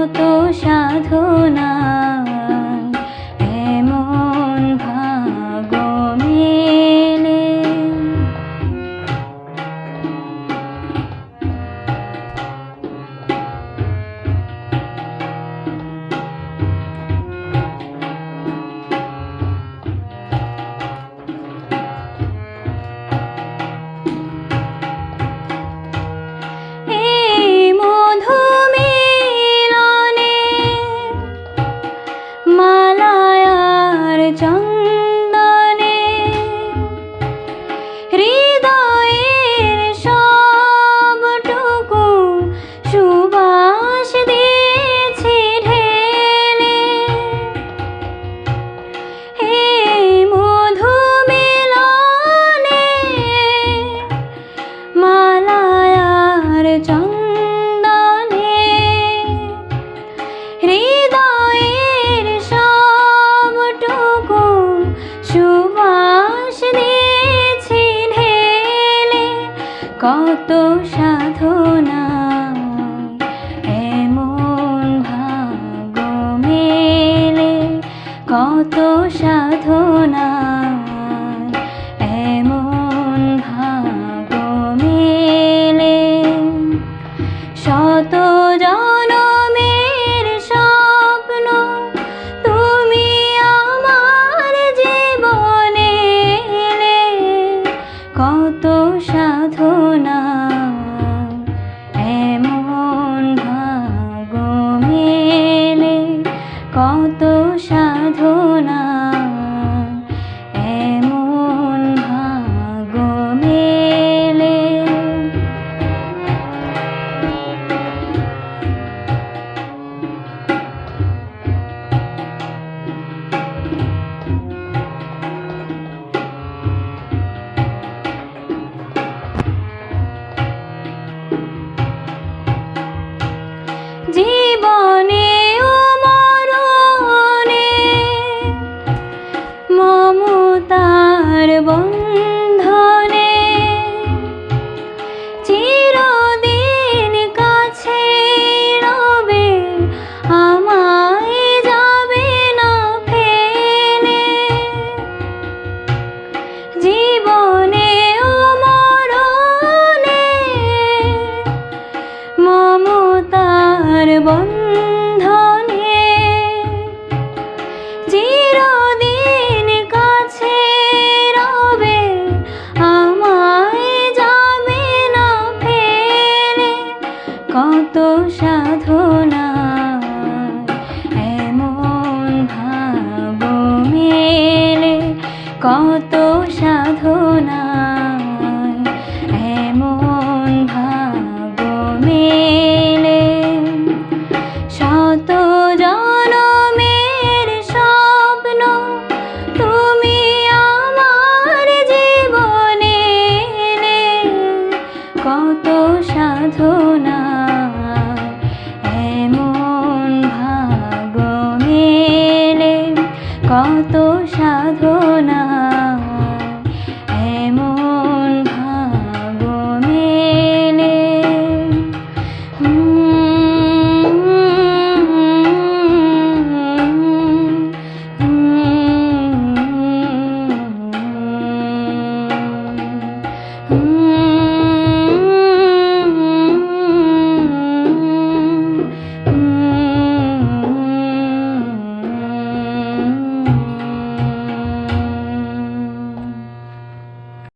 মতো সাধনা চন্দনে হৃদয়ের কত সাধনা এমন ভাগ মেলে। কত সাধনা কত বন্ধনে চিরদিন কাছে রবে আমায় যাবে না ফেলে কত সাধনা। এমন কত